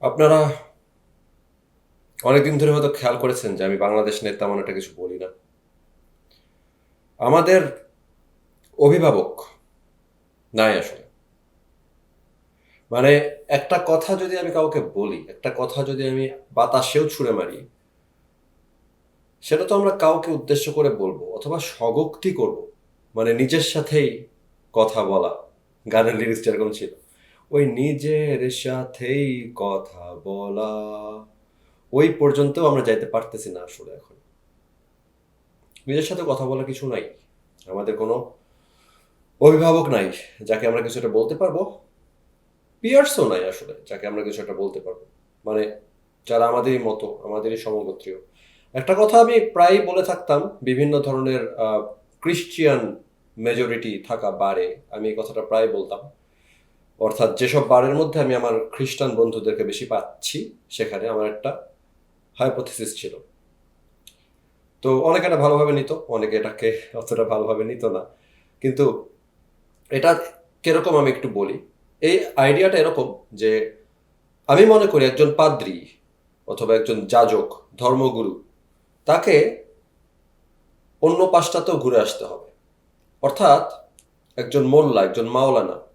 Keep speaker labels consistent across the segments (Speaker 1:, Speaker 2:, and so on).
Speaker 1: আপনারা অনেকদিন ধরে হয়তো খেয়াল করেছেন যে আমি বাংলাদেশ নিয়ে তেমন একটা কিছু বলি না। আমাদের অভিভাবক নাই আসলে। মানে একটা কথা যদি আমি কাউকে বলি, একটা কথা যদি আমি বাতাসেও ছুঁড়ে মারি, সেটা তো আমরা কাউকে উদ্দেশ্য করে বলব অথবা স্বগোক্তি করব। মানে নিজের সাথেই কথা বলা, গানের লিরিক্স যেরকম ছিল। ওই নিজের সাথেই কথা বলা। ওই পর্যন্তও আমরা যাইতে পারতেছি না আসলে এখন। নিজের সাথে কথা বলা কিছু নাই। আমাদের কোনো অভিভাবক নাই যাকে আমরা কিছু একটা বলতে পারব। পিয়ার্সও নাই আসলে যাকে আমরা কিছু একটা বলতে পারব। মানে যারা আমাদেরই মতো, আমাদেরই সমগোত্রীয়। একটা কথা আমি প্রায় বলে থাকতাম, বিভিন্ন ধরনের ক্রিশ্চিয়ান মেজরিটি থাকা বারে। আমি এই কথাটা প্রায় বলতাম। অর্থাৎ যেসব বারের মধ্যে আমি আমার খ্রিস্টান বন্ধুদেরকে বেশি পাচ্ছি সেখানে আমার একটা হাইপোথিসিস ছিল। তো অনেকে এটা ভালোভাবে নিত, অনেকে এটাকে অতটা ভালোভাবে নিত না। কিন্তু এটা কীরকম আমি একটু বলি, এই আইডিয়াটা এরকম যে আমি মনে করি একজন পাদ্রী অথবা একজন যাজক, ধর্মগুরু, তাকে অন্য পাশটাতেও ঘুরে আসতে হবে। অর্থাৎ একজন মোল্লা, একজন মাওলানা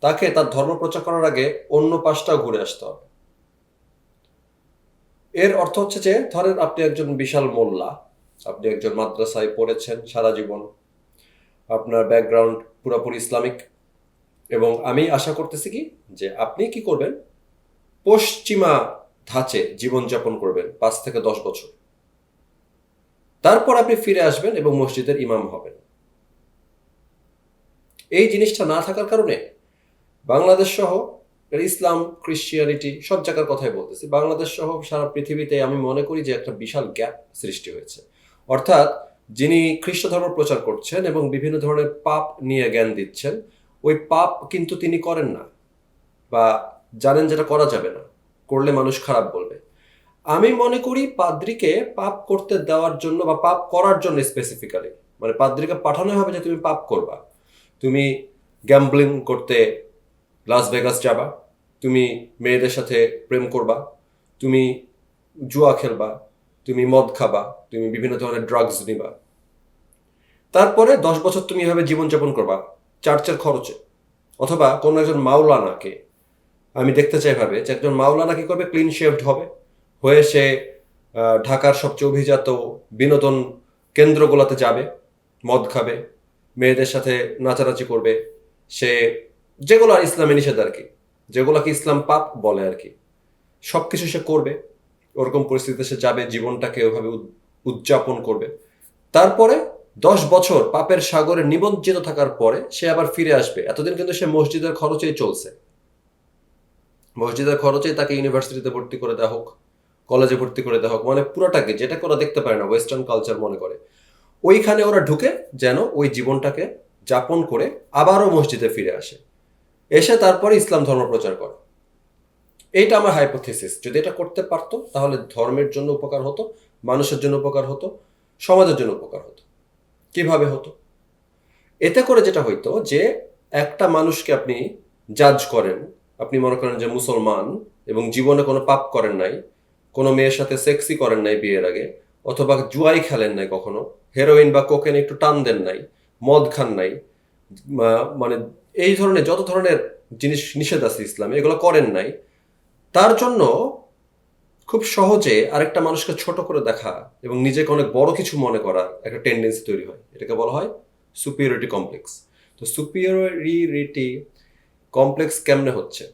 Speaker 1: তাকে তার ধর্ম প্রচার করার আগে অন্য পাশটাও ঘুরে আসতে। হবে এর অর্থ হচ্ছে যে, ধরেন আপনি একজন বিশাল মোল্লা, আপনি একজন মাদ্রাসায় পড়েছেন সারা জীবন। আপনার ব্যাকগ্রাউন্ড পুরোপুরি ইসলামিক। এবং আমি আশা করতেছি কি, যে আপনি কি করবেন? পশ্চিমা ধাঁচে জীবনযাপন করবেন পাঁচ থেকে দশ বছর। তারপর আপনি ফিরে আসবেন এবং মসজিদের ইমাম হবেন। এই জিনিসটা না থাকার কারণে বাংলাদেশ সহ ইসলাম ক্রিশ্চিয়ানিটি সব জায়গার কথাই বলতেছি। বাংলাদেশ সহ সারা পৃথিবীতে আমি মনে করি যে একটা বিশাল গ্যাপ সৃষ্টি হয়েছে। অর্থাৎ যিনি খ্রিস্ট ধর্ম প্রচার করছেন এবং বিভিন্ন ধরনের পাপ নিয়ে জ্ঞান দিচ্ছেন, ওই পাপ কিন্তু তিনি করেন না বা জানেন যেটা করা যাবে না, করলে মানুষ খারাপ বলবে। আমি মনে করি পাদ্রিকে পাপ করতে দেওয়ার জন্য বা পাপ করার জন্য স্পেসিফিক্যালি মানে পাদ্রিকে পাঠানো হবে যে তুমি পাপ করবা। তুমি গ্যাম্বলিং করতে লাস ভেগাস যাবা, তুমি মেয়েদের সাথে প্রেম করবা, তুমি জুয়া খেলবা, তুমি মদ খাবা, তুমি বিভিন্ন ধরনের ড্রাগস নিবা। তারপরে দশ বছর তুমি এভাবে জীবনযাপন করবা, চার্চের খরচে। অথবা কোনো একজন মাওলানাকে, আমি দেখতে চাই ভাবে যে একজন মাওলানা কি করবে? ক্লিন শেভড হবে। হয়ে সে ঢাকার সবচেয়ে অভিজাত বিনোদন কেন্দ্রগুলোতে যাবে, মদ খাবে, মেয়েদের সাথে নাচানাচি করবে, সে যেগুলো আর ইসলামে নিষেধ আর কি। যেগুলোকে ইসলাম পাপ বলে আর কি। সব কিছু সে করবে, ওরকম পরিস্থিতিতে সে যাবে, জীবনটাকে ওইভাবে উদযাপন করবে। তারপরে দশ বছর পাপের সাগরে নিমজ্জিত থাকার পরে সে আবার ফিরে আসবে। এতদিন কিন্তু সে মসজিদের খরচেই চলছে। মসজিদের খরচেই তাকে ইউনিভার্সিটিতে ভর্তি করে দেওয়া হোক, কলেজে ভর্তি করে দেওয়া হোক মানে পুরোটাকে যেটাকে ওরা দেখতে পারে না ওয়েস্টার্ন কালচার মনে করে। ওইখানে ওরা ঢুকে যেন ওই জীবনটাকে যাপন করে আবারও মসজিদে ফিরে আসে। এসে তারপরে ইসলাম ধর্ম প্রচার করে। এইটা আমার হাইপোথিসিস যদি এটা করতে পারতো, তাহলে ধর্মের জন্য উপকার হতো, মানুষের জন্য উপকার হতো, সমাজের জন্য উপকার হতো। কীভাবে হতো? এতে করে যেটা হইতো যে, একটা মানুষকে আপনি জাজ করেন, আপনি মনে করেন যে মুসলমান এবং জীবনে কোনো পাপ করেন নাই, কোনো মেয়ের সাথে সেক্সি করেন নাই বিয়ের আগে, অথবা জুয়াই খেলেন নাই কখনো হেরোইন বা কোকেন একটু টান দেন নাই, মদ খান নাই মানে এই ধরনের যত ধরনের জিনিস নিষেধ আছে ইসলামে, এগুলো করেন নাই, তার জন্য খুব সহজে আরেকটা মানুষকে ছোট করে দেখা এবং নিজেকে অনেক বড় কিছু মনে করা একটা টেন্ডেন্সি তৈরি হয়। এটাকে বলা হয় সুপিরিয়রিটি কমপ্লেক্স তো সুপিরিয়রিটি কমপ্লেক্স কেমনে হচ্ছে?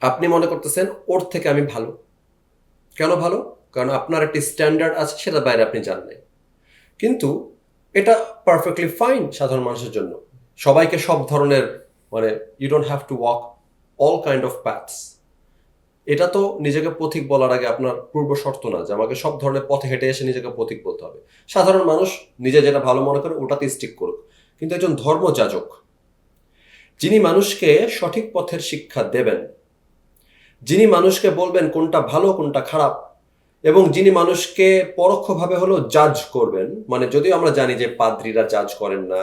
Speaker 1: আপনি মনে করতেছেন, ওর থেকে আমি ভালো। কেন ভালো? কারণ আপনার একটি স্ট্যান্ডার্ড আছে সেটা বাইরে আপনি জানলেন কিন্তু এটা পারফেক্টলি ফাইন সাধারণ মানুষের জন্য। সবাইকে সব ধরনের মানে you don't have to walk all kind of paths এটা তো নিজেকে পথিক বলার আগে আপনার পূর্ব শর্ত না, যে আমাকে সব ধরনের পথে হেঁটে এসে নিজেকে পথিক বলতে হবে। সাধারণ মানুষ নিজে যেটা ভালো মনে করে ওটাতে স্টিক করুক। কিন্তু একজন ধর্মযাজক, যিনি মানুষকে সঠিক পথের শিক্ষা দেবেন, যিনি মানুষকে বলবেন কোনটা ভালো, কোনটা খারাপ, এবং যিনি মানুষকে পরোক্ষভাবে হলো জাজ করবেন মানে যদিও আমরা জানি যে পাদ্রীরা জাজ করেন না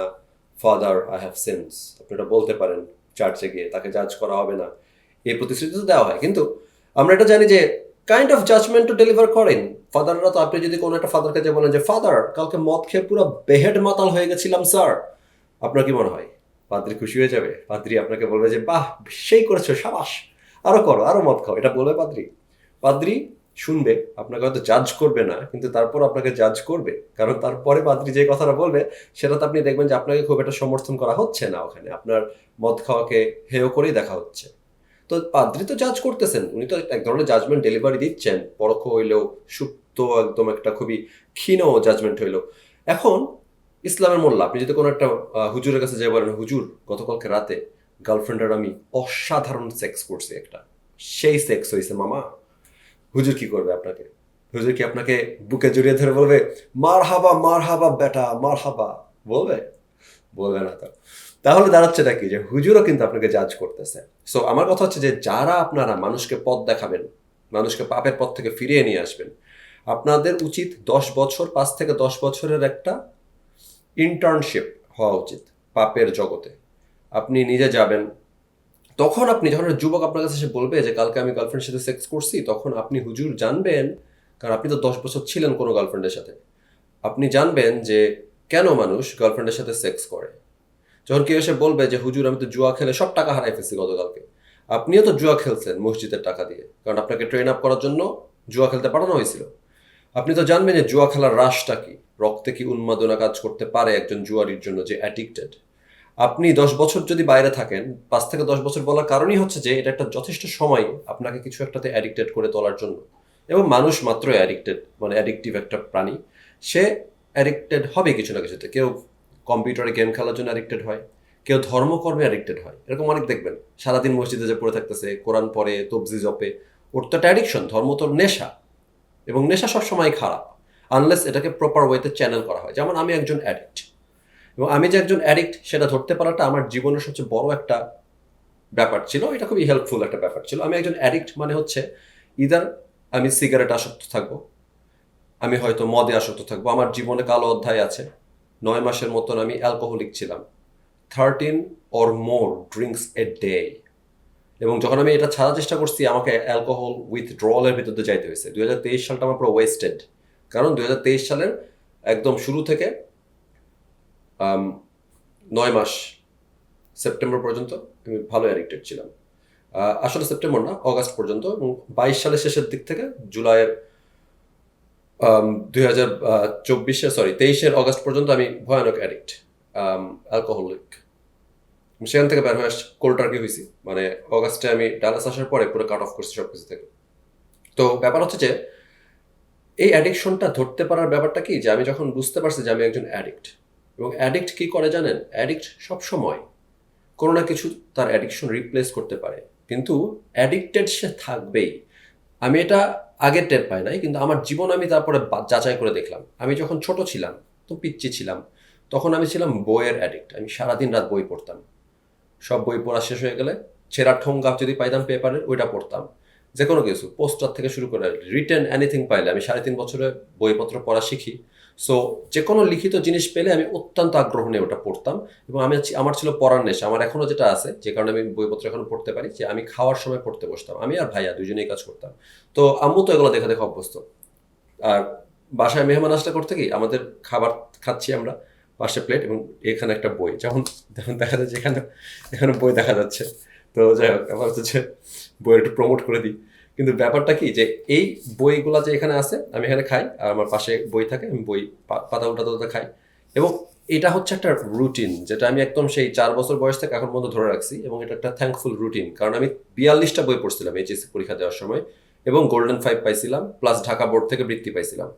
Speaker 1: ফাদার আই হ্যাভ সেন্স আপনি এটা বলতে পারেন চার্চে গিয়ে তাকে জাজ করা হবে না। এই প্রতিশ্রুতি তো দেওয়া হয়। কিন্তু আমরা এটা জানি যে কাইন্ড অফ জাজমেন্ট ডেলিভার করেন। ফাদাররা তো, আপনি যদি কোনো একটা ফাদারকে যে বলেন যে ফাদার কালকে মদ খেয়ে পুরো বেহেড মাতাল হয়ে গেছিলাম স্যার আপনার কি মনে হয়? পাদ্রি খুশি হয়ে যাবে। পাদ্রি আপনাকে বলবে যে, বাহ, সেই করেছ, সাবাস। আরও করো, আরও মদ খাও। এটা বলবে পাদ্রি। পাদ্রি শুনবে, আপনাকে হয়তো জাজ করবে না, কিন্তু তারপর আপনাকে জাজ করবে। কারণ তারপরে পাদ্রি যে কথাটা বলবে সেটা তো আপনি দেখবেন যে আপনাকে খুব একটা সমর্থন করা হচ্ছে না ওখানে। আপনার মদ খাওয়াকে হেয় করেই দেখা হচ্ছে। তো পাদ্রি তো জাজ করতেছেন, উনি তো এক ধরনের জাজমেন্ট ডেলিভারি দিচ্ছেন। পরোক্ষ হইলেও সুপ্ত, একদম একটা খুবই ক্ষীণ জাজমেন্ট হইল। এখন ইসলামের মোল্লা, আপনি যদি কোনো একটা হুজুরের কাছে যে বলেন, হুজুর, গতকালকে রাতে গার্লফ্রেন্ডের আমি অসাধারণ সেক্স করছি একটা। সেই সেক্স হয়েছে মামা। হুজুর কি করবে আপনাকে? হুজুর কি আপনাকে বুকে জড়িয়ে ধরে বলবে মার হাবা মার হাবা বেটা মার হাবা বলবে? বলবে না তো। তাহলে দাঁড়াচ্ছেটা কি? যে হুজুরও কিন্তু আপনাকে জাজ করতেছে। সো আমার কথা হচ্ছে যে যারা আপনারা মানুষকে পথ দেখাবেন, মানুষকে পাপের পথ থেকে ফিরিয়ে নিয়ে আসবেন, আপনাদের উচিত দশ বছর, পাঁচ থেকে দশ বছরের একটা ইন্টার্নশিপ হওয়া উচিত পাপের জগতে। আপনি নিজে যাবেন তখন আপনি যখন যুবক আপনার কাছে এসে বলবে যে, কালকে আমি গার্লফ্রেন্ডের সাথে সেক্স করছি, তখন আপনি হুজুর জানবেন, কারণ আপনি তো দশ বছর ছিলেন কোনো গার্লফ্রেন্ডের সাথে। আপনি জানবেন যে, কেন মানুষ গার্লফ্রেন্ডের সাথে সেক্স করে? যখন কেউ এসে বলবে যে, হুজুর, আমি তো জুয়া খেলে সব টাকা হারাই ফেলছি গতকালকে। আপনিও তো জুয়া খেলছেন মসজিদের টাকা দিয়ে, কারণ আপনাকে ট্রেন আপ করার জন্য জুয়া খেলতে পাঠানো হয়েছিল। আপনি তো জানবেন যে, জুয়া খেলার রাশটা কি? রক্তে কি উন্মাদনা কাজ করতে পারে একজন জুয়ারির জন্য যে অ্যাডিক্টেড আপনি দশ বছর যদি বাইরে থাকেন, পাঁচ থেকে দশ বছর বলার কারণই হচ্ছে যে এটা একটা যথেষ্ট সময় আপনাকে কিছু একটাতে অ্যাডিক্টেড করে তোলার জন্য। এবং মানুষ মাত্রই অ্যাডিক্টেড মানে অ্যাডিক্টিভ একটা প্রাণী। সে অ্যাডিক্টেড হবে কিছু না কিছুতে। কেউ কম্পিউটারে গেম খেলার জন্য অ্যাডিক্টেড হয়, কেউ ধর্মকর্মে অ্যাডিক্টেড হয়। এরকম অনেক দেখবেন। সারাদিন মসজিদে যে পড়ে থাকতেছে, কোরআন পড়ে, তবজি জপে, ওর তো একটা অ্যাডিকশন ধর্ম তো নেশা। এবং নেশা সবসময় খারাপ আনলেস এটাকে প্রপার ওয়েতে চ্যানেল করা হয়। যেমন আমি একজন অ্যাডিক্ট এবং আমি যে একজন অ্যাডিক্ট সেটা ধরতে পারাটা আমার জীবনের সবচেয়ে বড় একটা ব্যাপার ছিল। এটা খুবই হেল্পফুল একটা ব্যাপার ছিল। আমি একজন অ্যাডিক্ট মানে হচ্ছে ইদার আমি সিগারেট আসক্ত থাকব, আমি হয়তো মদে আসক্ত থাকব। আমার জীবনে কালো অধ্যায় আছে। নয় মাসের মতন আমি অ্যালকোহলিক ছিলাম। Thirteen or more drinks a day এবং যখন আমি এটা ছাড়ার চেষ্টা করছি, আমাকে অ্যালকোহল উইথ ড্রলের ভিতরে যাইতে হয়েছে। দুই হাজার তেইশ সালটা আমার পুরো ওয়েস্টেড কারণ দুই হাজার তেইশ সালের একদম শুরু থেকে নয় মাস সেপ্টেম্বর পর্যন্ত আমি ভালো অ্যাডিক্টেড ছিলাম। আসলে সেপ্টেম্বর না, অগাস্ট পর্যন্ত এবং বাইশ সালের শেষের দিক থেকে জুলাইয়ের দুই হাজার চব্বিশে সরি তেইশের অগাস্ট পর্যন্ত আমি ভয়ানক অ্যাডিক্ট অ্যালকোহলিক সেখান থেকে বের হয়ে আসছি কোল্ড টার্কি হয়েছি মানে অগাস্টে আমি ডালাস আসার পরে পুরো কাট অফ করছি সব কিছু থেকে। তো ব্যাপার হচ্ছে যে, এই অ্যাডিকশনটা ধরতে পারার ব্যাপারটা কি? যে আমি যখন বুঝতে পারছি যে আমি একজন অ্যাডিক্ট এবং অ্যাডিক্ট কি করে জানেন? অ্যাডিক্ট সব সময় কোনো না কিছু তার অ্যাডিকশন রিপ্লেস করতে পারে। কিন্তু অ্যাডিক্টেড সে থাকবেই। আমি এটা আগে টের পাই নাই, কিন্তু আমার জীবন আমি তারপরে যাচাই করে দেখলাম। আমি যখন ছোট ছিলাম, তো পিচ্ছি ছিলাম, তখন আমি ছিলাম বইয়ের অ্যাডিক্ট আমি সারাদিন রাত বই পড়তাম। সব বই পড়া শেষ হয়ে গেলে ছেঁড়া ঠোঙ্গা যদি পাইতাম পেপারের ওইটা পড়তাম। যে কোনো কিছু পোস্টার থেকে শুরু করে রিটেন এনিথিং পাইলে আমি সাড়ে তিন বছরে বইপত্র পড়া শিখি। সো যে কোনো লিখিত জিনিস পেলে আমি অত্যন্ত আগ্রহ নিয়ে ওটা পড়তাম এবং আমি আমার ছিল পড়ার নেশা। আমার এখনও যেটা আছে, যে কারণে আমি বইপত্র এখন পড়তে পারি, যে আমি খাওয়ার সময় পড়তে বসতাম। আমি আর ভাইয়া দুজনেই কাজ করতাম। তো আম্মু তো এগুলো দেখে দেখে অভ্যস্ত। আর বাসায় মেহমান আসলে করতে কি, আমাদের খাবার খাচ্ছি আমরা, পাশে প্লেট এবং এখানে একটা বই। যেমন যেমন দেখা যাচ্ছে, এখানে এখানে বই দেখা যাচ্ছে। তো যাই হোক আমার হচ্ছে বই একটু প্রমোট করে দিই। কিন্তু ব্যাপারটা কি যে এই বইগুলা যে এখানে আছে, আমি এখানে খাই, আর আমার পাশে বই থাকে, আমি বই পাতা উল্টাতে উল্টাতে খাই। এবং এটা হচ্ছে একটা রুটিন যেটা আমি একদম সেই চার বছর বয়স থেকে এখন পর্যন্ত ধরে রাখছি, এবং এটা একটা থ্যাঙ্কফুল রুটিন কারণ আমি বিয়াল্লিশটা বই পড়ছিলাম এইচএসসি পরীক্ষা দেওয়ার সময়, এবং গোল্ডেন ফাইভ পাইছিলাম প্লাস ঢাকা বোর্ড থেকে বৃত্তি পাইছিলাম।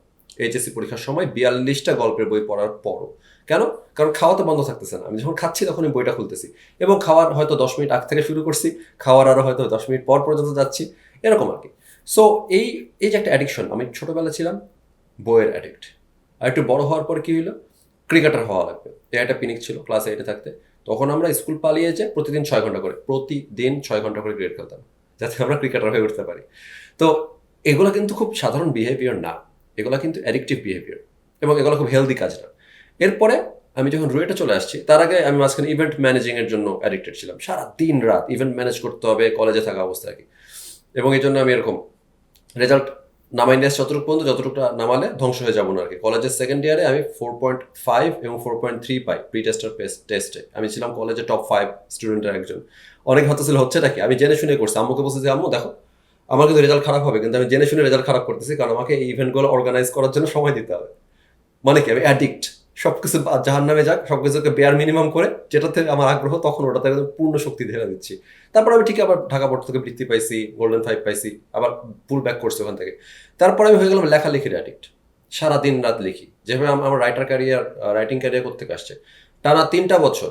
Speaker 1: এইচএসসি পরীক্ষার সময় বিয়াল্লিশটা গল্পের বই পড়ার পরও। কেন? কারণ খাওয়া তো বন্ধ থাকতেছে না। আমি যখন খাচ্ছি তখন বইটা খুলতেছি। এবং খাওয়ার হয়তো দশ মিনিট আগ থেকে শুরু করছি, খাওয়ার আরও হয়তো দশ মিনিট পর পর্যন্ত যাচ্ছি। এরকম আর কি। সো এই এই যে একটা অ্যাডিকশন আমি ছোটবেলা ছিলাম, বইয়ের অ্যাডিক্ট আর একটু বড় হওয়ার পর কি হলো ক্রিকেটার হওয়া লাগবে। একটা পিনিক ছিল ক্লাস এইটে থাকতে। তখন আমরা স্কুল পালিয়ে যে প্রতিদিন ছয় ঘণ্টা করে, প্রতিদিন ছয় ঘণ্টা করে ক্রিকেট খেলতাম, যাতে আমরা ক্রিকেটার হয়ে উঠতে পারি। তো এগুলো কিন্তু খুব সাধারণ বিহেভিয়ার না। এগুলো কিন্তু অ্যাডিকটিভ বিহেভিয়ার এবং এগুলো খুব হেলদি কাজ না। এরপরে আমি যখন রুয়েটে চলে আসছি, তার আগে আমি মাঝখানে ইভেন্ট ম্যানেজিংয়ের জন্য অ্যাডিক্টেড ছিলাম। সারা দিন রাত ইভেন্ট ম্যানেজ করতে হবে কলেজে থাকা অবস্থায় কি। এবং এই জন্য আমি এরকম রেজাল্ট নামাই নিয়ে যতটুকু পর্যন্ত যতটুকুটা নামালে ধ্বংস হয়ে যাব না আর কি। কলেজের সেকেন্ড ইয়ারে আমি ফোর পয়েন্ট ফাইভ এবং ফোর পয়েন্ট থ্রি পাই প্রি টেস্টার টেস্টে আমি ছিলাম কলেজে টপ ফাইভ স্টুডেন্টের একজন। অনেক হয়তো ছিল হচ্ছে নাকি আমি জেনে শুনে করছি। আম্মুকে বলছি যে, আম্মু, দেখো, আমার কিন্তু রেজাল্ট খারাপ হবে, কিন্তু আমি জেনে শুনে রেজাল্ট খারাপ করতেছি, কারণ আমাকে এই ইভেন্টগুলো অর্গানাইজ করার জন্য সময় দিতে হবে। মানে কি? আমি অ্যাডিক্ট সবকিছু জাহার নামে যাক, সবকিছুকে বেয়ার মিনিমাম করে যেটাতে আমার আগ্রহ, তখন ওটাতে পূর্ণ শক্তি ঢেলে দিচ্ছি। তারপর আমি ঠিক আবার ঢাকা বোর্ড থেকে বৃত্তি পাইছি গোল্ডেন ফাইভ পাইছি, আবার পুল ব্যাক করছি ওখান থেকে। তারপরে আমি হয়ে গেলাম লেখালেখির অ্যাডিক্ট সারা দিন রাত লিখি। যেভাবে আম- আমার রাইটার ক্যারিয়ার রাইটিং ক্যারিয়ার করতে আসছে? টানা তিনটা বছর,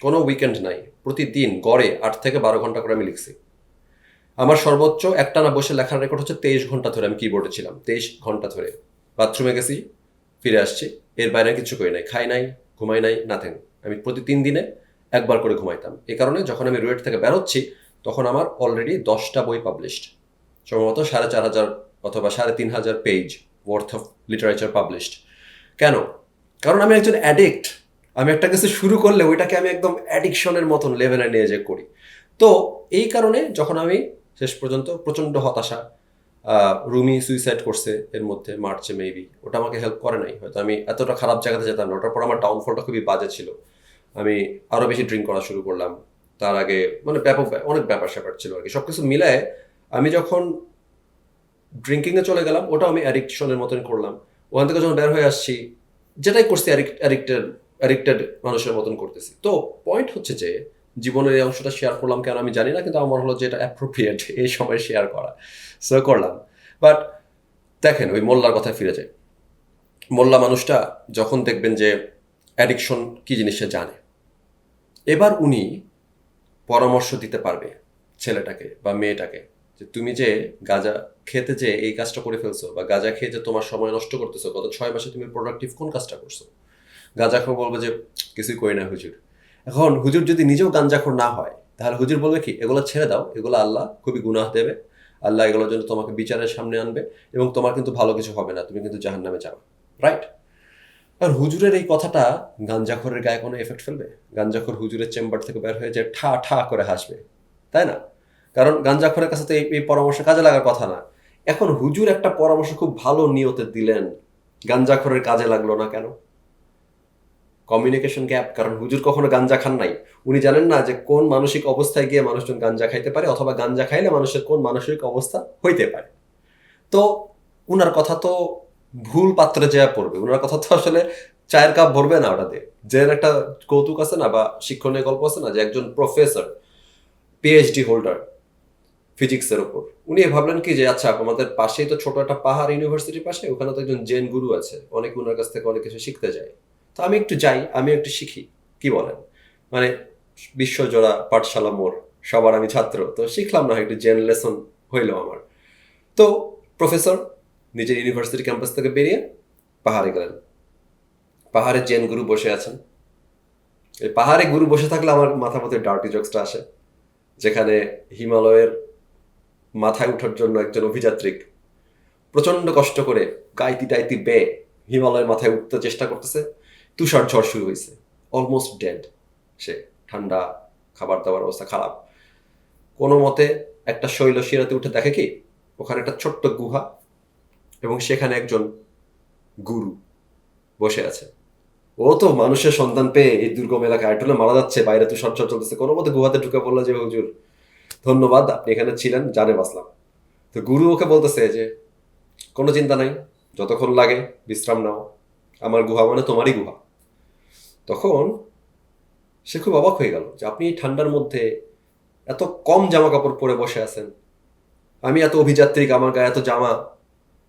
Speaker 1: কোনো উইকেন্ড নাই, প্রতিদিন গড়ে আট থেকে বারো ঘণ্টা করে আমি লিখছি। আমার সর্বোচ্চ একটানা বসে লেখার রেকর্ড হচ্ছে তেইশ ঘণ্টা ধরে, আমি কিবোর্ডে ছিলাম, তেইশ ঘণ্টা ধরে। বাথরুমে গেছি, ফিরে আসছি এর বাইরে কিছু করি নাই, খাই নাই, ঘুমাই নাই নাথেন আমি প্রতি তিন দিনে একবার করে ঘুমাইতাম। এই কারণে যখন আমি রুয়েট থেকে বেরোচ্ছি তখন আমার অলরেডি দশটা বই পাবলিশড সম্ভবত সাড়ে চার হাজার অথবা সাড়ে তিন হাজার page worth of literature published কেন? কারণ আমি একজন অ্যাডিক্ট আমি একটা কিছু শুরু করলে ওইটাকে আমি একদম অ্যাডিকশনের মতন লেভেলে নিয়ে যে করি। তো এই কারণে যখন আমি শেষ পর্যন্ত প্রচণ্ড হতাশা রুমি সুইসাইড করছে এর মধ্যে মার্চে মেবি ওটা আমাকে হেল্প করে নাই। হয়তো আমি এতটা খারাপ জায়গাতে যেতাম না। ওটার পর আমার ডাউনফলটা খুবই বাজে ছিল। আমি আরও বেশি ড্রিঙ্ক করা শুরু করলাম। তার আগে মানে ব্যাপক ব্যাপ- অনেক ব্যাপার স্যাপার ছিল আর কি সব কিছু মিলায় আমি যখন ড্রিঙ্কিংয়ে চলে গেলাম, ওটাও আমি অ্যাডিকশনের মতন করলাম। ওখান থেকে যখন বের হয়ে আসছি, যেটাই করছি অ্যাডিক্টেড অ্যাডিক্টেড মানুষের মতন করতেছি। তো পয়েন্ট হচ্ছে যে জীবনের এই অংশটা শেয়ার করলাম কেন আমি জানি না, কিন্তু আমার হলো যে এটা অ্যাপ্রোপ্রিয়েট এই সময় শেয়ার করা। সো করলাম। বাট দেখেন, ওই মোল্লার কথায় ফিরে যায় মোল্লা মানুষটা যখন দেখবেন যে অ্যাডিকশন কি জিনিস সে জানে? এবার উনি পরামর্শ দিতে পারবে ছেলেটাকে বা মেয়েটাকে যে তুমি যে গাঁজা খেতে যে এই কাজটা করে ফেলছো বা গাঁজা খেয়ে যে তোমার সময় নষ্ট করতেছো, গত ছয় মাসে তুমি প্রোডাক্টিভ কোন কাজটা করছ? গাঁজাখোর বলবে যে, কিছুই করি না হুজুর। এখন হুজুর যদি নিজেও গাঞ্জাখোর না হয়, তাহলে হুজুর বলবে কি, এগুলো ছেড়ে দাও, এগুলো আল্লাহ খুবই গুনাহ দেবে, আল্লাহ এগুলোর জন্য তোমাকে বিচারের সামনে আনবে এবং তোমার কিন্তু ভালো কিছু হবে না, তুমি কিন্তু জাহান নামে যাবে রাইট আর হুজুরের এই কথাটা গাঞ্জাখোরের গায়ে কোনো এফেক্ট ফেলবে? গাঞ্জাখোর হুজুরের চেম্বার থেকে বের হয়ে যে ঠা ঠা করে হাসবে, তাই না? কারণ গাঞ্জাখোরের কাছে তো এই পরামর্শ কাজে লাগার কথা না। এখন হুজুর একটা পরামর্শ খুব ভালো নিয়তে দিলেন, গাঞ্জাখোরের কাজে লাগল না কেন? কমিউনিকেশন গ্যাপ কারণ হুজুর কখনো গাঞ্জা খান নাই। উনি জানেন না যে কোন মানসিক অবস্থায় গিয়ে মানুষজন গাঞ্জা খাইতে পারে, অথবা গাঞ্জা খাইলে মানুষের কোন মানসিক অবস্থা হইতে পারে। তো উনার কথা তো ভুল পাত্রে যা পড়বে। উনার কথা তো আসলে চায়ের কাপ ভরবে না ওটাতে। যে একটা কৌতুক আছে না, বা শিক্ষণীয় গল্প আছে না, যে একজন প্রফেসর পিএইচডি হোল্ডার ফিজিক্সের ওপর উনি ভাবলেন কি যে আচ্ছা আমাদের পাশেই তো ছোট একটা পাহাড় ইউনিভার্সিটির পাশে, ওখানে তো একজন জেন গুরু আছে। অনেক ওনার কাছ থেকে অনেক কিছু শিখতে যায়। তো আমি একটু যাই, আমি একটু শিখি, কি বলেন? মানে বিশ্বজোড়া পাঠশালা মোড়, সবার আমি ছাত্র, তো শিখলাম না, একটু জেন লেসন হইল আমার। তো প্রফেসর নিজের ইউনিভার্সিটি ক্যাম্পাস থেকে বেরিয়ে পাহাড়ে গেলেন। পাহাড়ে জেন গুরু বসে আছেন। এই পাহাড়ে গুরু বসে থাকলে আমার মাথা মধ্যে ডার্টি জোকসটা আসে, যেখানে হিমালয়ের মাথায় ওঠার জন্য একজন অভিযাত্রিক প্রচণ্ড কষ্ট করে গাইতি টাইতি বেয়ে হিমালয়ের মাথায় উঠতে চেষ্টা করতেছে। তুষার ঝড় শুরু হয়েছে। অলমোস্ট ডেড সে ঠান্ডা খাবার দাবার অবস্থা খারাপ। কোনো মতে একটা শৈল শিরাতে উঠে দেখে কি, ওখানে একটা ছোট্ট গুহা এবং সেখানে একজন গুরু বসে আছে। ও তো মানুষের সন্তান পেয়ে এই দুর্গম এলাকায় আইটলে মারা যাচ্ছে, বাইরে তো সরচর চলতেছে। কোনো মতে গুহাতে ঢুকে বলল যে, হুজুর, ধন্যবাদ, আপনি এখানে ছিলেন, জানে বাঁচলাম। তো গুরু ওকে বলতেছে যে, কোনো চিন্তা নাই, যতক্ষণ লাগে বিশ্রাম নাও। আমার গুহা মানে তোমারই গুহা। তখন সে খুব অবাক হয়ে গেল যে আপনি ঠান্ডার মধ্যে এত কম জামা কাপড় পরে বসে আছেন। আমি এত অভিযাত্রিক, আমার গায়ে এত জামা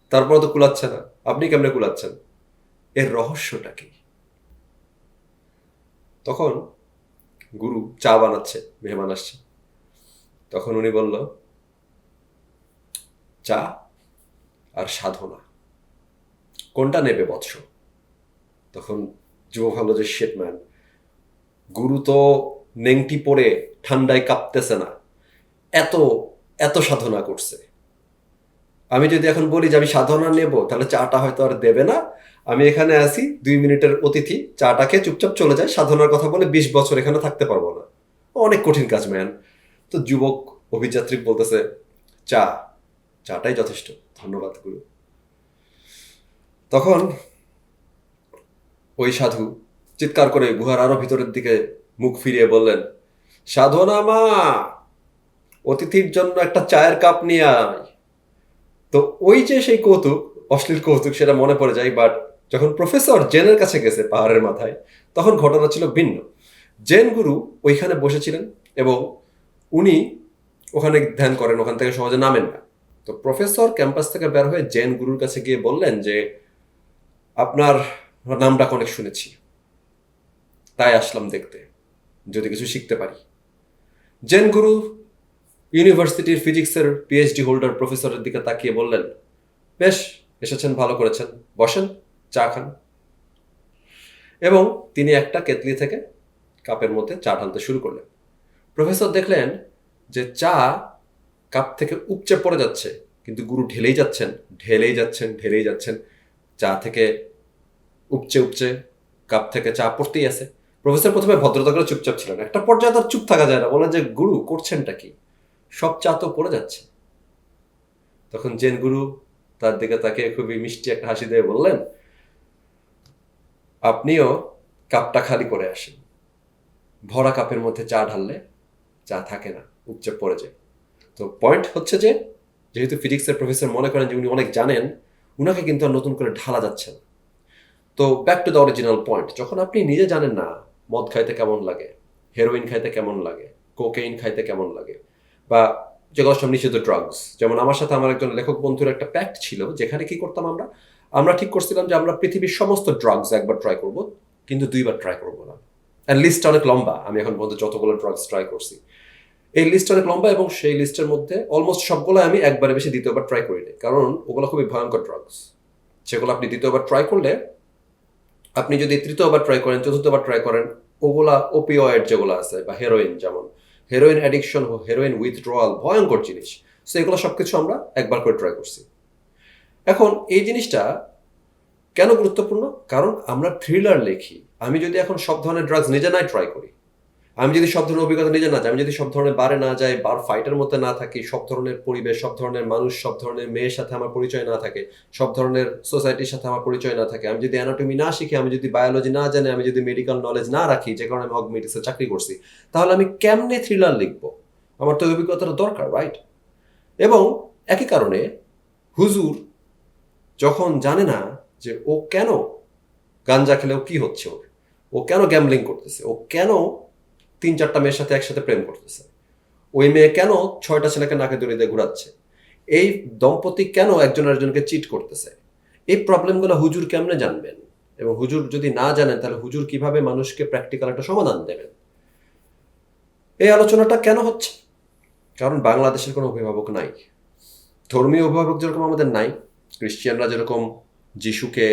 Speaker 1: তারপরে তো কুলাচ্ছে না। আপনি কেমনে কুলাচ্ছেন? এর রহস্যটা কি? তখন গুরু চা বানাচ্ছে, মেহমান আসছে। তখন উনি বলল, চা আর সাধনা, কোনটা নেবে বৎস? তখন যুব ভালো যে শেটম্যান গুরু তো নেংটি পরে ঠান্ডায় কাঁপতেছে না। এত এত সাধনা করছে। আমি যদি এখন বলি যে আমি সাধনা নেব, তাহলে চাটা হয়তো আর দেবে না। আমি এখানে আসি দুই মিনিটের অতিথি, চাটা খেয়ে চুপচাপ চলে যায়। সাধনার কথা বলে বিশ বছর এখানে থাকতে পারব না। অনেক কঠিন কাজ ম্যান তো যুবক অভিযাত্রী বলতেছে, চা, চাটাই যথেষ্ট। ধন্যবাদ, গুরু। তখন ওই সাধু চিৎকার করে গুহার আরও ভিতরের দিকে মুখ ফিরিয়ে বললেন সাধনা মা, অতিথির জন্য একটা চায়ের কাপ নিয়ে আয়। তো ওই যে সেই কৌতুক, অশ্লীল কৌতুক সেটা মনে পড়ে যায়, বাট যখন প্রফেসর জেনের কাছে গেছে পাহাড়ের মাথায়, তখন ঘটনা ছিল ভিন্ন। জেন গুরু ওইখানে বসেছিলেন এবং উনি ওখানে ধ্যান করেন, ওখান থেকে সহজে নামেন না। তো প্রফেসর ক্যাম্পাস থেকে বের হয়ে জেন গুরুর কাছে গিয়ে বললেন যে, আপনার নামটা অনেক শুনেছি। তাই আসলাম দেখতে, যদি কিছু শিখতে পারি। জেন গুরু ইউনিভার্সিটির ফিজিক্সের পিএইচডি হোল্ডার প্রফেসরের দিকে তাকিয়ে বললেন, বেশ, এসেছেন, ভালো করেছেন। বসেন, চা খান। এবং তিনি একটা কেতলি থেকে কাপের মধ্যে চা ঢালতে শুরু করলেন। প্রফেসর দেখলেন যে চা কাপ থেকে উপচে পড়ে যাচ্ছে, কিন্তু গুরু ঢেলেই যাচ্ছেন ঢেলেই যাচ্ছেন ঢেলেই যাচ্ছেন। চা থেকে উপচে উপচে কাপ থেকে চা পড়তেই আছে। প্রফেসর প্রথমে ভদ্রতা করে চুপচাপ ছিলেন। একটা পর্যায়ে তার চুপ থাকা যায় না। বলেন যে, গুরু, করছেনটা কি? সব চা তো পড়ে যাচ্ছে। তখন জেন গুরু তার দিকে তাকে খুবই মিষ্টি একটা হাসি দিয়ে বললেন, আপনিও কাপটা খালি করে আসেন। ভরা কাপের মধ্যে চা ঢাললে চা থাকে না, উপচে পড়ে যায়। তো পয়েন্ট হচ্ছে যে, যেহেতু ফিজিক্সের প্রফেসর মনে করেন যে উনি অনেক জানেন, উনাকে কিন্তু আর নতুন করে ঢালা যাচ্ছে না। তো back to the original point যখন আপনি নিজে জানেন না মদ খাইতে কেমন লাগে হেরোইন খাইতে কেমন লাগে কোকেইন খাইতে কেমন লাগে, বা যেগুলো সব নিষিদ্ধ ড্রাগস যেমন আমার সাথে আমার একজন লেখক বন্ধুর একটা প্যাক্ট ছিল, যেখানে কি করতাম আমরা? আমরা ঠিক করছিলাম যে আমরা পৃথিবীর সমস্ত ড্রাগস একবার ট্রাই করব, কিন্তু দুইবার ট্রাই করব না। অ্যান্ড লিস্ট অনেক লম্বা, আমি এখন পর্যন্ত যতগুলো ড্রাগস ট্রাই করছি। এই লিস্ট অনেক লম্বা এবং সেই লিস্টের মধ্যে অলমোস্ট সবগুলো আমি একবারে বেশি দ্বিতীয়বার ট্রাই করিনি, কারণ ওগুলো খুবই ভয়ঙ্কর ড্রাগস সেগুলো আপনি দ্বিতীয়বার ট্রাই করলে আপনি যদি তৃতীয়বার ট্রাই করেন, চতুর্থবার ট্রাই করেন, ওগুলা ওপিওয়েড যেগুলো আছে, বা হেরোইন যেমন হেরোইন অ্যাডিকশন হেরোইন উইথড্রয়াল ভয়ঙ্কর জিনিস। সো এগুলো সব কিছু আমরা একবার করে ট্রাই করছি। এখন এই জিনিসটা কেন গুরুত্বপূর্ণ? কারণ আমরা থ্রিলার লিখি। আমি যদি এখন সব ধরনের ড্রাগস নিজে নাই ট্রাই করি আমি যদি সব ধরনের অভিজ্ঞতা নিজে না যাই, আমি যদি সব ধরনের বারে না যাই, বার ফাইটের মধ্যে না থাকি, সব ধরনের পরিবেশ, সব ধরনের মানুষ, সব ধরনের মেয়ের সাথে আমার পরিচয় না থাকে, সব ধরনের সোসাইটির সাথে আমার পরিচয় না থাকে, আমি যদি অ্যানাটমি না শিখি, আমি যদি বায়োলজি না জানি, আমি যদি মেডিকেল নলেজ না রাখি, যে কারণে আমি অগমেটিক্সে চাকরি করছি, তাহলে আমি কেমনে থ্রিলার লিখব? আমার তো অভিজ্ঞতাটা দরকার রাইট এবং একই কারণে হুজুর যখন জানে না যে ও কেন গাঞ্জা খেলেও কি হচ্ছে ওর, ও কেন গ্যামলিং করতেছে, ও কেন তিন চারটা মেয়ের সাথে একসাথে প্রেম করতেছে। ওই মেয়ে কেন ছয়টা ছেলেকে নাকে দড়ি দিয়ে ঘুরাচ্ছে? এই দম্পতি কেন একজন আরেকজনকে চিট করতেছে? এই প্রবলেমগুলো হুজুর কেমনে জানবেন? এবং হুজুর যদি না জানেন, তাহলে হুজুর কীভাবে মানুষকে প্র্যাকটিক্যাল একটা সমাধান দেবেন? এই আলোচনাটা কেন হচ্ছে? কারণ বাংলাদেশের কোনো অভিভাবক নাই। ধর্মীয় অভিভাবক যেরকম আমাদের নাই খ্রিস্টিয়ানরা যেরকম যিশুকে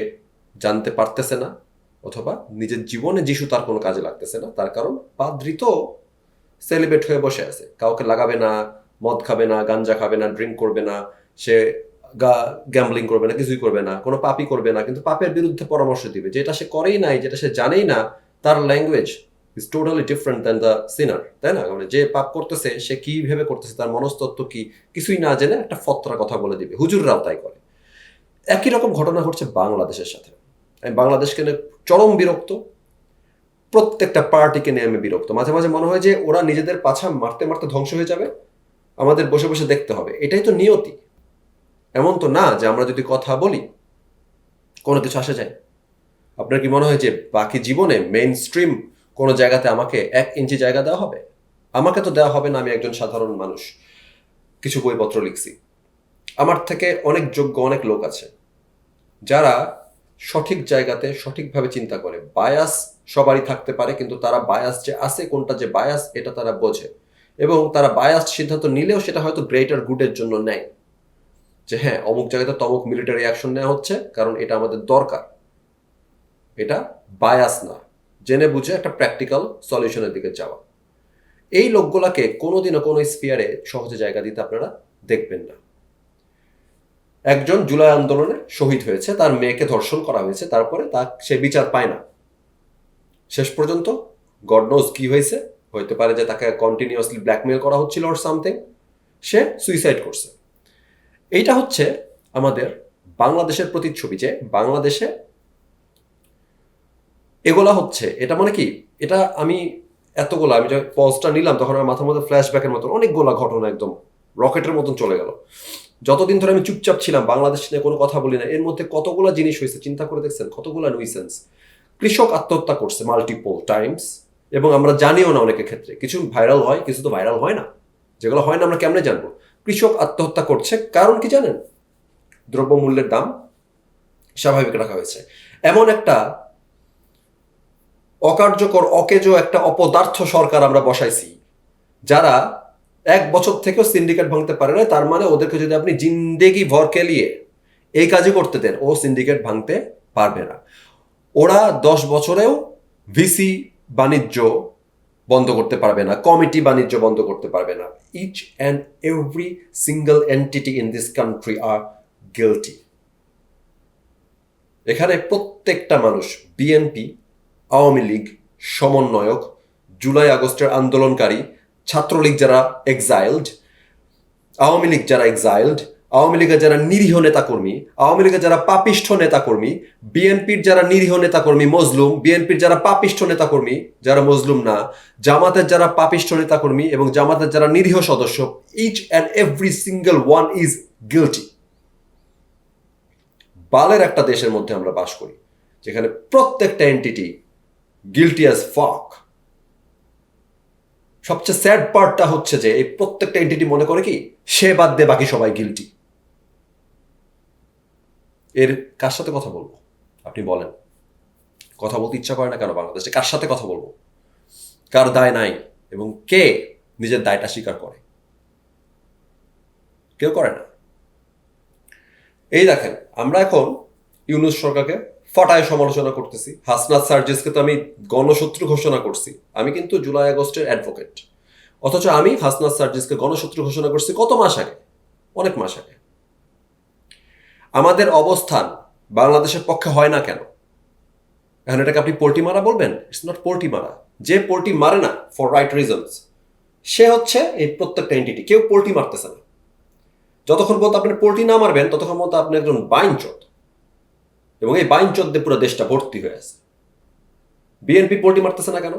Speaker 1: জানতে পারতেছে না অথবা নিজের জীবনে যিশু তার কোনো কাজে লাগতেছে না, তার কারণ পাদ্রি তো সেলিব্রেট হয়ে বসে আছে। কাউকে লাগাবে না, মদ খাবে না, গাঞ্জা খাবে না, ড্রিঙ্ক করবে না, সে গা, গ্যাম্বলিং করবে না, কিছুই করবে না, কোনো পাপই করবে না, কিন্তু পাপের বিরুদ্ধে পরামর্শ দিবে। যেটা সে করেই নাই, যেটা সে জানেই না, তার language is totally different than the sinner তাই না? মানে যে পাপ করতেছে, সে কি ভেবে করতেছে, তার মনস্তত্ব কি, কিছুই না জেনে একটা ফত্রা কথা বলে দিবে। হুজুররাও তাই করে। একই রকম ঘটনা ঘটছে বাংলাদেশের সাথে। আমি বাংলাদেশকে নিয়ে চরম বিরক্ত। প্রত্যেকটা পার্টিকে নিয়ে আমি বিরক্ত। মাঝে মাঝে মনে হয় যে ওরা নিজেদের পাছা মারতে মারতে ধ্বংস হয়ে যাবে। আমাদের বসে বসে দেখতে হবে। এটাই তো নিয়তি। এমন তো না যে আমরা যদি কথা বলি, কোনো কিছু আসে যায়। আপনার কি মনে হয় যে বাকি জীবনে মেইন স্ট্রিম কোনো জায়গাতে আমাকে এক ইঞ্চি জায়গা দেওয়া হবে? আমাকে তো দেওয়া হবে না আমি একজন সাধারণ মানুষ। কিছু বইপত্র লিখছি। আমার থেকে অনেক যোগ্য অনেক লোক আছে। যারা সঠিক জায়গাতে সঠিকভাবে চিন্তা করে। বায়াস সবারই থাকতে পারে, কিন্তু তারা বায়াস যে আছে, কোনটা যে বায়াস এটা তারা বোঝে। এবং তারা বায়াস সিদ্ধান্ত নিলেও সেটা হয়তো গ্রেটার গুডের জন্য নেয়। যে হ্যাঁ অমুক জায়গাতে তমুক মিলিটারি অ্যাকশন নেওয়া হচ্ছে, কারণ এটা আমাদের দরকার। এটা বায়াস না। জেনে বুঝে একটা প্র্যাকটিক্যাল সলিউশনের দিকে যাওয়া। এই লোকগুলাকে কোনোদিনও কোনো স্পিয়ারে সহজে জায়গা দিতে আপনারা দেখবেন না। একজন জুলাই আন্দোলনে শহীদ হয়েছে, তার মেয়েকে ধর্ষণ করা হয়েছে, তারপরে তা সে বিচার পায় না। শেষ পর্যন্ত গড নোজ কি হয়েছে, হইতে পারে যে তাকে কন্টিনিউয়াসলি ব্ল্যাকমেল করা হচ্ছিল ওর সামথিং সে সুইসাইড করছে। এইটা হচ্ছে আমাদের বাংলাদেশের প্রতিচ্ছবি যে বাংলাদেশে এগুলা হচ্ছে। এটা মানে কি? এটা আমি এতগুলো, আমি যখন পজটা নিলাম, তখন আমার মাথার মধ্যে ফ্ল্যাশব্যাকের মতন অনেকগুলা ঘটনা একদম রকেটের মতন চলে গেল। যতদিন ধরে আমি চুপচাপ ছিলাম বাংলাদেশ নিয়ে কোনো কথা বলি না, এর মধ্যে কতগুলো জিনিস হয়েছে, চিন্তা করে দেখছেন? কতগুলো নুইসেন্স কৃষক আত্মহত্যা করছে মাল্টিপল টাইমস এবং আমরা জানিও না অনেকের ক্ষেত্রে। কিছু ভাইরাল হয়, কিছু তো ভাইরাল হয় না। যেগুলো হয় না, আমরা কেমনে জানব? কৃষক আত্মহত্যা করছে কারণ কি জানেন? দ্রব্যমূল্যের দাম স্বাভাবিক রাখা হয়েছে। এমন একটা অকার্যকর, অকেজো একটা অপদার্থ সরকার আমরা বসাইছি, যারা এক বছর থেকেও সিন্ডিকেট ভাঙতে পারে না, তার মানে ওদেরকে যদি আপনি জিন্দেগি ভর কেলিয়ে এই কাজই করতে দেন, ও সিন্ডিকেট ভাঙতে পারবে না। ওরা দশ বছরেও ভিসি বাণিজ্য বন্ধ করতে পারবে না, কমিটি বাণিজ্য বন্ধ করতে পারবে না। Each and every single entity in this country are guilty এখানে প্রত্যেকটা মানুষ বিএনপি আওয়ামী লীগ, সমন্বয়ক, জুলাই আগস্টের আন্দোলনকারী ছাত্রলীগ যারা এক্সাইল্ড আওয়ামী লীগ যারা এক্সাইল্ড আওয়ামী লীগের যারা নিরীহ নেতাকর্মী, আওয়ামী লীগের যারা পাপিষ্ঠ নেতাকর্মী বিএনপির যারা নিরীহ নেতাকর্মী মজলুম বিএনপির যারা পাপিষ্ঠ নেতাকর্মী, যারা মজলুম না, জামাতের যারা পাপিষ্ঠ নেতাকর্মী এবং জামাতের যারা নিরীহ সদস্য each and every single one is guilty বালের একটা দেশের মধ্যে আমরা বাস করি, যেখানে প্রত্যেকটা এন্টিটি গিলটি অ্যাজ ফাক সবচেয়ে স্যাড পার্টটা হচ্ছে যে এই প্রত্যেকটা এন্টিটি মনে করে কি, সে বাদ দে বাকি সবাই গিলটি এর কার সাথে কথা বলব? আপনি বলেন। কথা বলতে ইচ্ছা করে না কেন বাংলাদেশে? কার সাথে কথা বলব? কার দায় নাই? এবং কে নিজের দায়টা স্বীকার করে? কেউ করে না। এই দেখেন, আমরা এখন ইউনুস সরকারকে ফটায় সমালোচনা করতেছি। হাসনাত সার্জিসকে তো আমি গণশত্রু ঘোষণা করছি। আমি কিন্তু জুলাই আগস্টের অ্যাডভোকেট অথচ আমি হাসনাত সার্জিসকে গণশত্রু ঘোষণা করছি কত মাস আগে? অনেক মাস আগে। আমাদের অবস্থান বাংলাদেশের পক্ষে হয় না কেন? এখন এটাকে আপনি পোল্টি মারা বলবেন? ইটস নট পোল্টি মারা। যে পোল্টি মারে না ফর রাইট রিজনস সে হচ্ছে এই প্রত্যেকটা এন্টিটি কেউ পোল্টি মারতেছে না। যতক্ষণ পর্যন্ত আপনি পোল্টি না মারবেন, ততক্ষণ পর্যন্ত আপনি একজন বাইনচোদ। এবং এই বাইন চোদ্দে পুরো দেশটা ভর্তি হয়ে আছে। বিএনপি পোল্টি মারতেছে না কেন?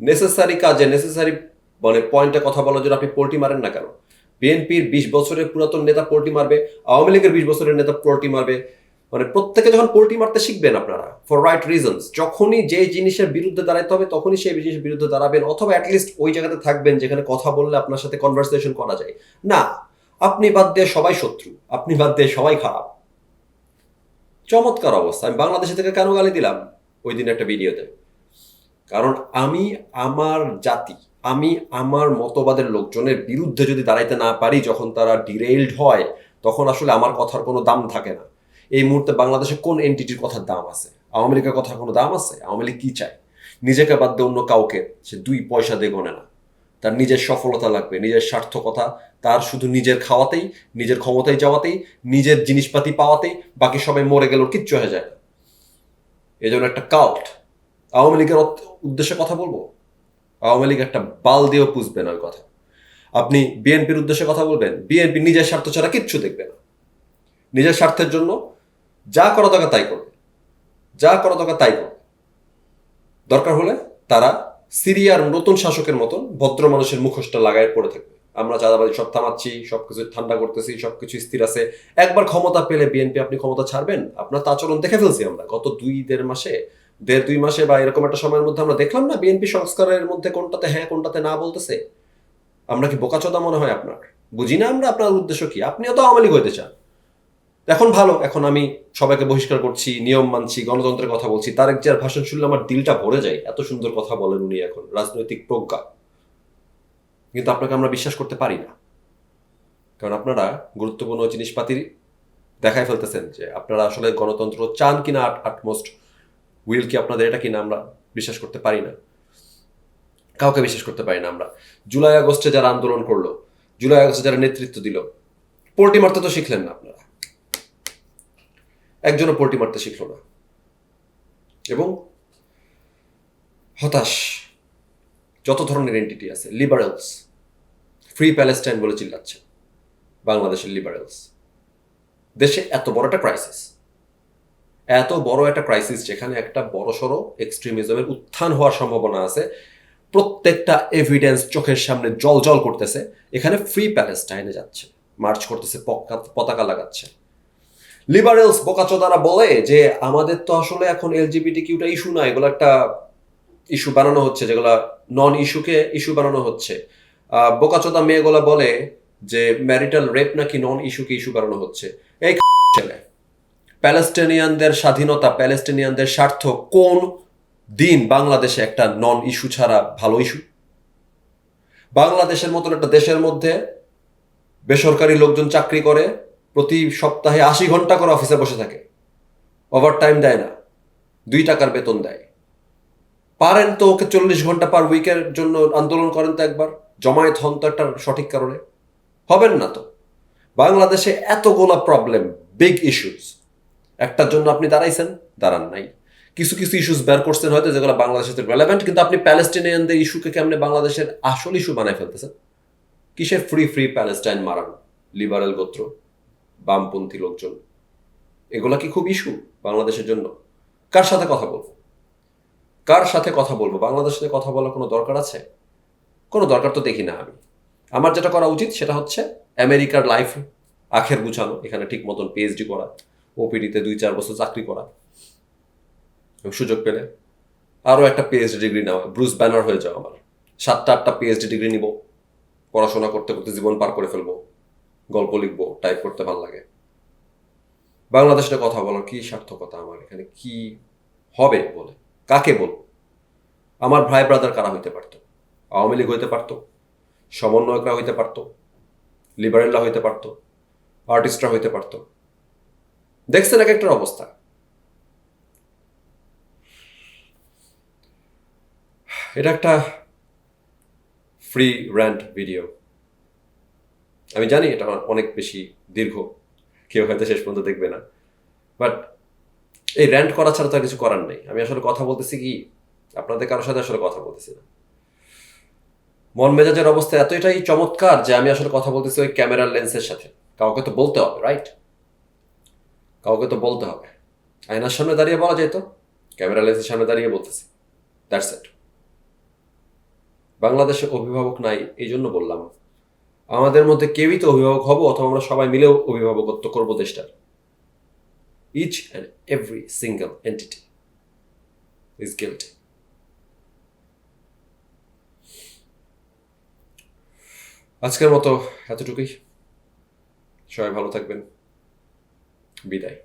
Speaker 1: নেসেসারি কাজে নেসেসারি মানে পয়েন্টে কথা বলার জন্য আপনি পোল্টি মারেন না কেন? বিএনপির বিশ বছরের পুরাতন নেতা পোল্টি মারবে, আওয়ামী লীগের বিশ বছরের নেতা পোল্টি মারবে। মানে প্রত্যেকে যখন পোল্টি মারতে শিখবেন আপনারা ফর রাইট রিজনস যখনই যে জিনিসের বিরুদ্ধে দাঁড়াইতে হবে, তখনই সেই জিনিসের বিরুদ্ধে দাঁড়াবেন, অথবা অ্যাটলিস্ট ওই জায়গাতে থাকবেন যেখানে কথা বললে আপনার সাথে কনভার্সেশন করা যায়। না, আপনি বাদ দিয়ে সবাই শত্রু, আপনি বাদ দিয়ে সবাই খারাপ। চমৎকার অবস্থা। আমি বাংলাদেশে থেকে কেন গালি দিলাম? ওই দিন একটা ভিডিওতে। কারণ আমি আমার জাতি, আমি আমার মতবাদের লোকজনের বিরুদ্ধে যদি দাঁড়াইতে না পারি, যখন তারা ডিরেইলড হয়, তখন আসলে আমার কথার কোনো দাম থাকে না। এই মুহূর্তে বাংলাদেশে কোন এনটিটির কথার দাম আছে? আওয়ামী লীগের কথার কোনো দাম আছে? আওয়ামী লীগ কি চায়? নিজেকে বাদ দিয়ে অন্য কাউকে সে দুই পয়সা দিয়ে গণে না। তার নিজের সফলতা লাগবে, নিজের সার্থকতা, তার শুধু নিজের খাওয়াতেই, নিজের ক্ষমতায় যাওয়াতেই, নিজের জিনিসপাতি পাওয়াতেই বাকি সবাই মরে গেলেও কিচ্ছু হয়ে যায় এই জন্য একটা কাল্ট আওয়ামী লীগের উদ্দেশ্যে কথা বলব? আওয়ামী লীগ একটা বাল দিয়েও পুষবে না ওই কথা। আপনি বিএনপির উদ্দেশ্যে কথা বলবেন, বিএনপি নিজের স্বার্থ ছাড়া কিচ্ছু দেখবে না। নিজের স্বার্থের জন্য যা করা দরকার তাই করবে। যা করা দরকার তাই করবে। দরকার হলে তারা সিরিয়ার নতুন শাসকের মতন ভদ্র মানুষের মুখোশটা লাগায় পড়ে থাকবে। আমরা চাঁদাবাজি সব থামাচ্ছি, সবকিছু ঠান্ডা করতেছি, সবকিছু স্থির আছে। একবার ক্ষমতা পেলে বিএনপি আপনি ক্ষমতা ছাড়বেন? আপনার আচরণ দেখে ফেলছি আমরা। গত দুই, দেড় মাসে, দেড়, দুই মাসে বা এরকম একটা সময়ের মধ্যে আমরা দেখলাম না বিএনপি সংস্কারের মধ্যে কোনটাতে হ্যাঁ কোনটাতে না বলতেছে? আমরা কি বোকাচোদা মনে হয় আপনার? বুঝি না আমরা, আপনার উদ্দেশ্য কি? আপনিও তো আওয়ামী লীগ হইতে চান। এখন ভালো, এখন আমি সবাইকে বহিষ্কার করছি, নিয়ম মানছি, গণতন্ত্রের কথা বলছি। তারেক জিয়ার ভাষণ শুনলে আমার দিলটা ভরে যায়। এত সুন্দর কথা বলেন উনি এখন, রাজনৈতিক প্রজ্ঞা। কিন্তু আপনাকে আমরা বিশ্বাস করতে পারি না। কারণ আপনারা গুরুত্বপূর্ণ জিনিসপাতির দেখায় ফেলতেছেন যে আপনারা আসলে গণতন্ত্র চান কিনা আটমোস্ট উইল কি আপনাদের এটা কিনা আমরা বিশ্বাস করতে পারি না। কাউকে বিশ্বাস করতে পারি না আমরা। জুলাই আগস্টে যারা আন্দোলন করল, জুলাই আগস্টে যারা নেতৃত্ব দিল পোল্টি মারতে তো শিখলেন না আপনারা। একজনও পোল্টি মারতে শিখলো না। এবং হতাশ যত ধরনের এন্টিটি আছে লিবারেলস ফ্রি প্যালেস্টাইন বলে চিল্লাচ্ছে বাংলাদেশের লিবারেলস দেশে এত বড় একটা ক্রাইসিস এত বড় একটা ক্রাইসিস যেখানে একটা বড়সড় এক্সট্রিমিজমের উত্থান হওয়ার সম্ভাবনা আছে, প্রত্যেকটা এভিডেন্স চোখের সামনে জল জল করতেছে, এখানে ফ্রি প্যালেস্টাইনে যাচ্ছে মার্চ করতেছে পতাকা লাগাচ্ছে। লিবারেলস বোকাচোদারা বলে যে, আমাদের তো আসলে এখন এলজিবিটি কিউটা ইস্যু না, এগুলো একটা ইস্যু বানানো হচ্ছে, যেগুলা নন ইস্যুকে ইস্যু বানানো হচ্ছে। বোকাচোদা মেয়েগুলা বলে যে ম্যারিটাল রেপ নাকি নন ইস্যুকে ইস্যু বানানো হচ্ছে? এই ছেলে প্যালেস্টিনিয়ানদের স্বাধীনতা প্যালেস্টিনিয়ানদের স্বার্থ কোন দিন বাংলাদেশে একটা নন ইস্যু ছাড়া ভালো ইস্যু বাংলাদেশের মতন একটা দেশের মধ্যে বেসরকারি লোকজন চাকরি করে প্রতি সপ্তাহে আশি ঘণ্টা করে অফিসে বসে থাকে। ওভার টাইম দেয় না। দুই টাকার বেতন দেয়। পারেন তো ওকে চল্লিশ ঘণ্টা পার উইকের জন্য আন্দোলন করেন তো একবার। জমায়েত হন তো একটা সঠিক কারণে। হবেন না তো। বাংলাদেশে এতগুলো প্রবলেম বিগ ইস্যুস একটার জন্য আপনি দাঁড়াইছেন, দাঁড়ান নাই। কিছু কিছু ইস্যুস বের করছেন হয়তো যেগুলো বাংলাদেশের রেলেভেন্ট কিন্তু আপনি প্যালেস্টিনিয়ানদের ইস্যুকে কেমনে বাংলাদেশের আসল ইস্যু বানায় ফেলতেছেন? কিসের ফ্রি ফ্রি প্যালেস্টাইন মারান লিবারেল গোত্র? বামপন্থী লোকজন। এগুলা কি খুব ইস্যু বাংলাদেশের জন্য? কার সাথে কথা বলব? কার সাথে কথা বলব? বাংলাদেশের সাথে কথা বলার কোনো দরকার আছে? কোনো দরকার তো দেখি না আমি। আমার যেটা করা উচিত সেটা হচ্ছে আমেরিকার লাইফ আখের গুছানো, এখানে ঠিক মতন পিএইচডি করা ওপিডিতে দুই চার বছর চাকরি করা। সুযোগ পেলে আরও একটা পিএইচডি ডিগ্রি নেওয়া। ব্রুস ব্যানার হয়ে যাওয়া আমার। সাতটা আটটা পিএইচডি ডিগ্রি নিব। পড়াশোনা করতে করতে জীবন পার করে ফেলব। গল্প লিখব টাইপ করতে ভালো লাগে। বাংলাদেশে কথা বলার কি সার্থকতা আমার? এখানে কি হবে বলে? কাকে বলব? আমার ভাই ব্রাদার কারা হইতে পারতো? আওয়ামী লীগ হইতে পারতো? সমন্বয়করা হইতে পারতো? লিবারেলরা হইতে পারতো? আর্টিস্টরা হইতে পারতো? দেখছেন এক একটার অবস্থা। এটা একটা ফ্রি র্যান্ট ভিডিও আমি জানি এটা অনেক বেশি দীর্ঘ, কেউ হয়তো শেষ পর্যন্ত দেখবে না। বাট এই র্যান্ট করা ছাড়া তো আর কিছু করার নেই। আমি আসলে কথা বলতেছি কি, আপনাদের কারোর সাথে আসলে কথা বলতেছি না। মন মেজাজের অবস্থা এতটাই চমৎকার যে আমি আসলে কথা বলতেছি ওই ক্যামেরার লেন্সের সাথে। কাউকে তো বলতে হবে রাইট কাউকে তো বলতে হবে। আয়নার সামনে দাঁড়িয়ে বলা যেত ক্যামেরা লেন্সের সামনে দাঁড়িয়ে বলতেছি। দ্যাটস ইট বাংলাদেশে অভিভাবক নাই এই জন্য বললাম। আমাদের মধ্যে কেউই তো অভিভাবক হব অথবা আমরা সবাই মিলেও অভিভাবকত্ব করব দেশটার। Each and every single entity is guilty আজকের মতো এতটুকুই। সবাই ভালো থাকবেন। বিদায়।